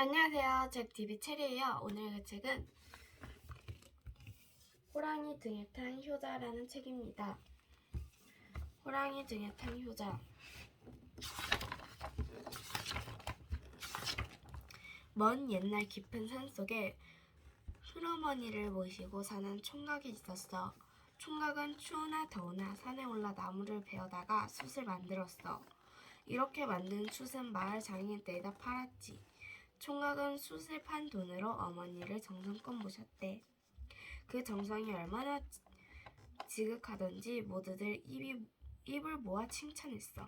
안녕하세요. 잭TV 체리예요. 오늘의 책은 호랑이 등에 탄 효자라는 책입니다. 호랑이 등에 탄 효자. 먼 옛날 깊은 산 속에 흘어머니를 모시고 사는 총각이 있었어. 총각은 추우나 더우나 산에 올라 나무를 베어다가 숯을 만들었어. 이렇게 만든 숯은 마을 장인에다 팔았지. 총각은 숯을 판 돈으로 어머니를 정성껏 모셨대. 그 정성이 얼마나 지- 지극하던지 모두들 입이, 입을 모아 칭찬했어.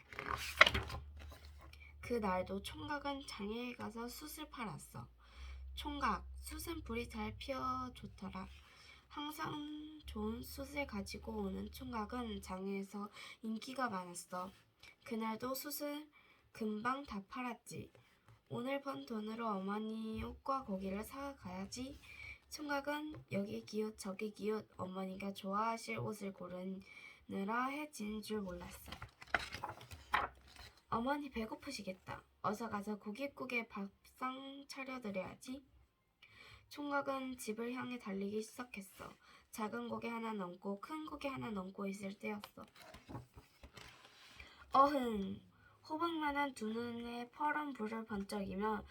그 날도 총각은 장애에 가서 숯을 팔았어. 총각, 숯은 불이 잘 피어 좋더라. 항상 좋은 숯을 가지고 오는 총각은 장애에서 인기가 많았어. 그날도 숯을 금방 다 팔았지. 오늘 번 돈으로 어머니 옷과 고기를 사가야지. 총각은 여기 기웃 저기 기웃 어머니가 좋아하실 옷을 고르느라 해지는 줄 몰랐어. 어머니 배고프시겠다. 어서 가서 고깃국에 밥상 차려드려야지. 총각은 집을 향해 달리기 시작했어. 작은 고개 하나 넘고 큰 고개 하나 넘고 있을 때였어. 어흥! 호박만한 두 눈에 퍼런 불을 번쩍이며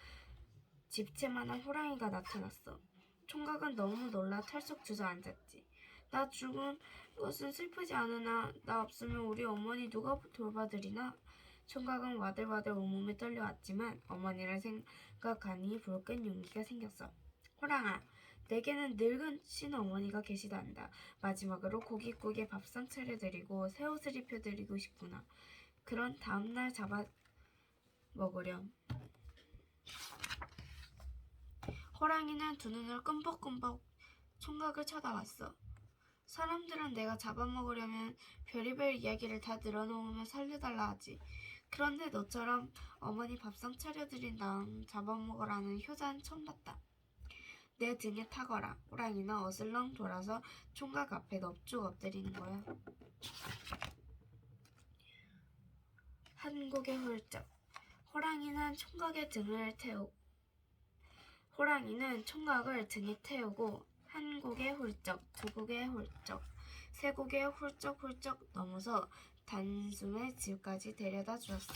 집채만한 호랑이가 나타났어. 총각은 너무 놀라 털썩 주저앉았지. 나 죽은 것은 슬프지 않으나 나 없으면 우리 어머니 누가 돌봐드리나? 총각은 와들와들 온몸에 떨려왔지만 어머니를 생각하니 불끈 용기가 생겼어. 호랑아, 내게는 늙은 친어머니가 계시단다. 마지막으로 고깃국에 밥상 차려드리고 새 옷을 입혀드리고 싶구나. 그런 다음날 잡아 먹으렴. 호랑이는 두 눈을 끔뻑끔뻑 총각을 쳐다봤어. 사람들은 내가 잡아먹으려면 별의별 이야기를 다 늘어놓으며 살려달라 하지. 그런데 너처럼 어머니 밥상 차려드린 다음 잡아먹으라는 효자는 처음 봤다. 내 등에 타거라. 호랑이는 어슬렁 돌아서 총각 앞에 넙죽 엎드리는 거야. 한 곡의 훌쩍. 호랑이는 총각의 등을 태우. 호랑이는 총각을 등에 태우고 한 곡의 훌쩍, 두 곡의 훌쩍, 세 곡의 훌쩍훌쩍 넘어서 단숨에 집까지 데려다 주었어.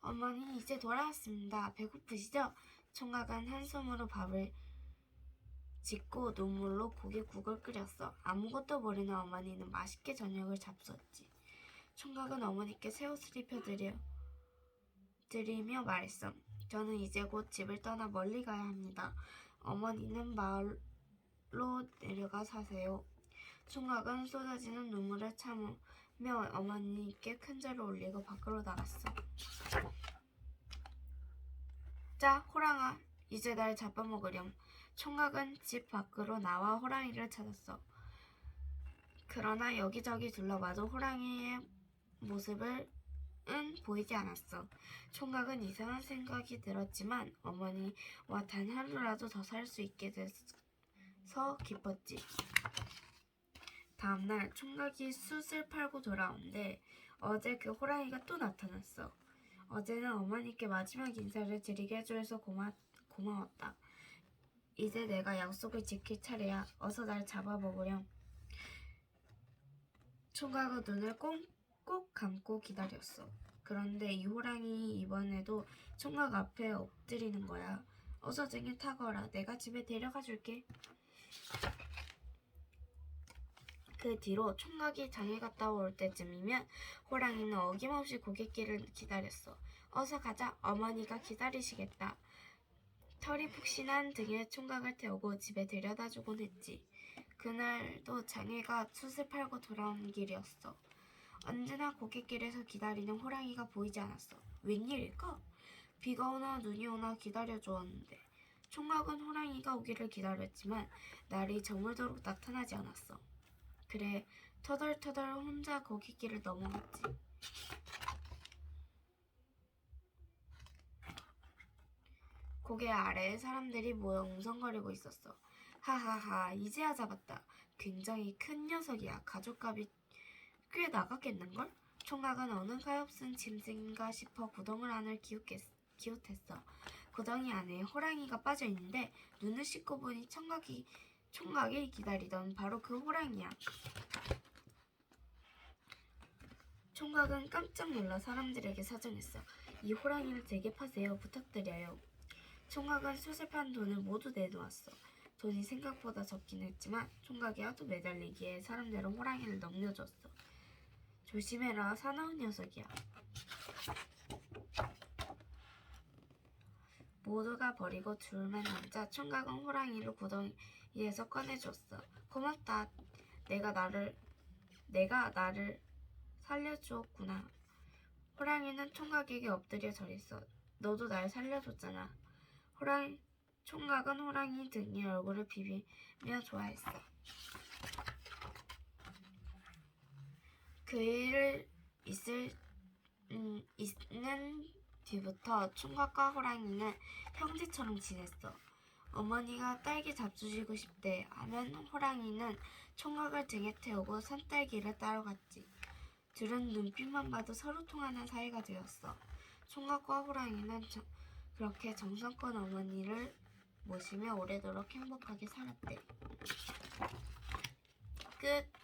어머니 이제 돌아왔습니다. 배고프시죠? 총각은 한숨으로 밥을 짓고 눈물로 고깃국을 끓였어. 아무것도 모르는 어머니는 맛있게 저녁을 잡수었지. 총각은 어머니께 새 옷을 입혀드려 드리며 말했어. 저는 이제 곧 집을 떠나 멀리 가야 합니다. 어머니는 마을로 내려가 사세요. 총각은 쏟아지는 눈물을 참으며 어머니께 큰 절을 올리고 밖으로 나갔어. 자, 호랑아, 이제 날 잡아먹으렴. 총각은 집 밖으로 나와 호랑이를 찾았어. 그러나 여기저기 둘러봐도 호랑이의 모습을 은 보이지 않았어. 총각은 이상한 생각이 들었지만 어머니와 단 하루라도 더 살 수 있게 돼서 기뻤지. 다음날 총각이 숯을 팔고 돌아오는데 어제 그 호랑이가 또 나타났어. 어제는 어머니께 마지막 인사를 드리게 해줘서 고마, 고마웠다. 이제 내가 약속을 지킬 차례야. 어서 날 잡아먹으렴. 총각은 눈을 꽁 꼭 감고 기다렸어. 그런데 이 호랑이 이번에도 총각 앞에 엎드리는 거야. 어서 등에 타거라. 내가 집에 데려가 줄게. 그 뒤로 총각이 장에 갔다 올 때쯤이면 호랑이는 어김없이 고갯길을 기다렸어. 어서 가자. 어머니가 기다리시겠다. 털이 푹신한 등에 총각을 태우고 집에 데려다 주곤 했지. 그날도 장애가 숯을 팔고 돌아오는 길이었어. 언제나 고갯길에서 기다리는 호랑이가 보이지 않았어. 웬일일까? 비가 오나 눈이 오나 기다려 주었는데 총각은 호랑이가 오기를 기다렸지만 날이 저물도록 나타나지 않았어. 그래 터덜터덜 혼자 고갯길을 넘어갔지. 고개 아래에 사람들이 모여 웅성거리고 있었어. 하하하 이제야 잡았다. 굉장히 큰 녀석이야. 가족값이 꽤 나갔겠는걸? 총각은 어느 가엾은 짐승인가 싶어 구덩을 안을 기웃겠, 기웃했어. 구덩이 안에 호랑이가 빠져 있는데 눈을 씻고 보니 청각이 총각이 기다리던 바로 그 호랑이야. 총각은 깜짝 놀라 사람들에게 사정했어. 이 호랑이를 제게 파세요. 부탁드려요. 총각은 수습한 돈을 모두 내놓았어. 돈이 생각보다 적긴 했지만 총각이 하도 매달리기에 사람들은 호랑이를 넘겨줬어. 조심해라 사나운 녀석이야. 모두가 버리고 둘만 남자 총각은 호랑이를 구덩이에서 꺼내줬어. 고맙다. 내가 나를 내가 나를 살려주었구나. 호랑이는 총각에게 엎드려 절했어. 너도 날 살려줬잖아. 호랑이 총각은 호랑이 등에 얼굴을 비비며 좋아했어. 그 일을 있을 음, 있는 뒤부터 총각과 호랑이는 형제처럼 지냈어. 어머니가 딸기 잡수시고 싶대 하면 호랑이는 총각을 등에 태우고 산딸기를 따러 갔지. 둘은 눈빛만 봐도 서로 통하는 사이가 되었어. 총각과 호랑이는 저- 그렇게 정성껏 어머니를 모시며 오래도록 행복하게 살았대. 끝.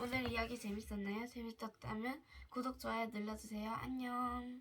오늘 이야기 재밌었나요? 재밌었다면 구독, 좋아요 눌러주세요. 안녕.